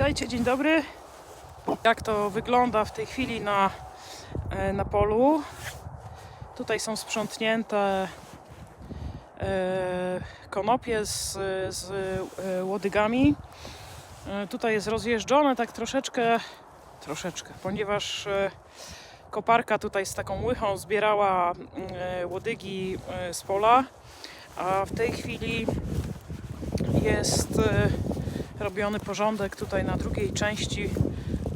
Witajcie, dzień dobry. Jak to wygląda w tej chwili na, e, na polu? Tutaj są sprzątnięte e, konopie z, z e, łodygami. Tutaj jest rozjeżdżone tak troszeczkę, troszeczkę, ponieważ koparka tutaj z taką łychą zbierała łodygi z pola, a w tej chwili jest robiony porządek tutaj na drugiej części.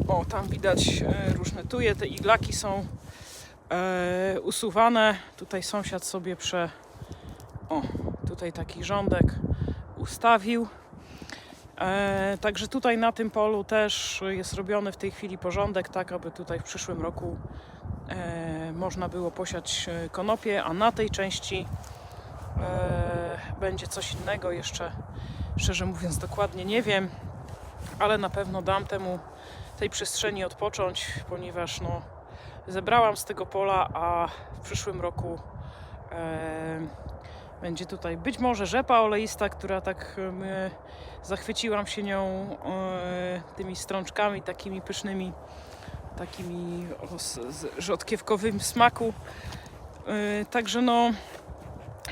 O, tam widać e, różne tuje, te iglaki są e, usuwane. Tutaj sąsiad sobie prze... O, tutaj taki rządek ustawił. E, także tutaj na tym polu też jest robiony w tej chwili porządek, tak aby tutaj w przyszłym roku e, można było posiać e, konopie, a na tej części e, będzie coś innego jeszcze szczerze mówiąc dokładnie nie wiem, ale na pewno dam temu tej przestrzeni odpocząć, ponieważ no, zebrałam z tego pola, a w przyszłym roku e, będzie tutaj być może rzepa oleista, która tak e, zachwyciłam się nią e, tymi strączkami takimi pysznymi, takimi o s- z rzodkiewkowym smaku. E, także no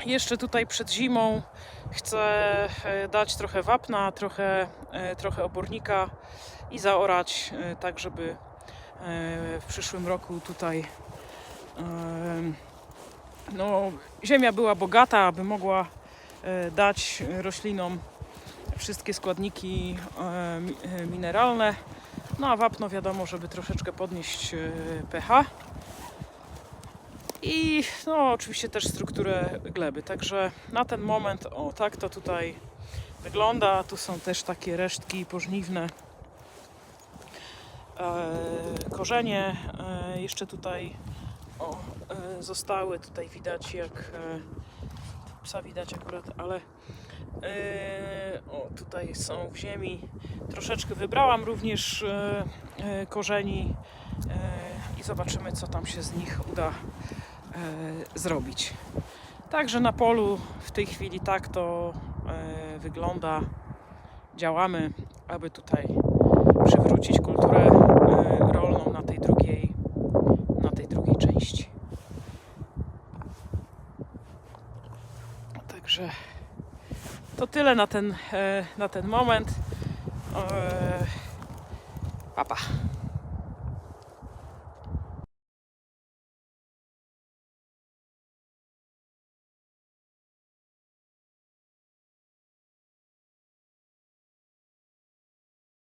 jeszcze tutaj przed zimą chcę e, dać trochę wapna, trochę, e, trochę obornika i zaorać, e, tak żeby w przyszłym roku tutaj no, ziemia była bogata, aby mogła dać roślinom wszystkie składniki mi- mineralne. No a wapno wiadomo, żeby troszeczkę podnieść pH i no, oczywiście też strukturę gleby. Także na ten moment, o tak to tutaj wygląda. Tu są też takie resztki pożniwne. E, korzenie e, jeszcze tutaj o, e, zostały. Tutaj widać jak e, psa widać akurat, ale e, o, tutaj są w ziemi. Troszeczkę wybrałam również e, e, korzeni e, i zobaczymy co tam się z nich uda zrobić. Także na polu w tej chwili tak to e, wygląda. Działamy, aby tutaj przywrócić kulturę e, rolną na tej drugiej, na tej drugiej części. Także to tyle na ten, e, na ten moment. E, papa.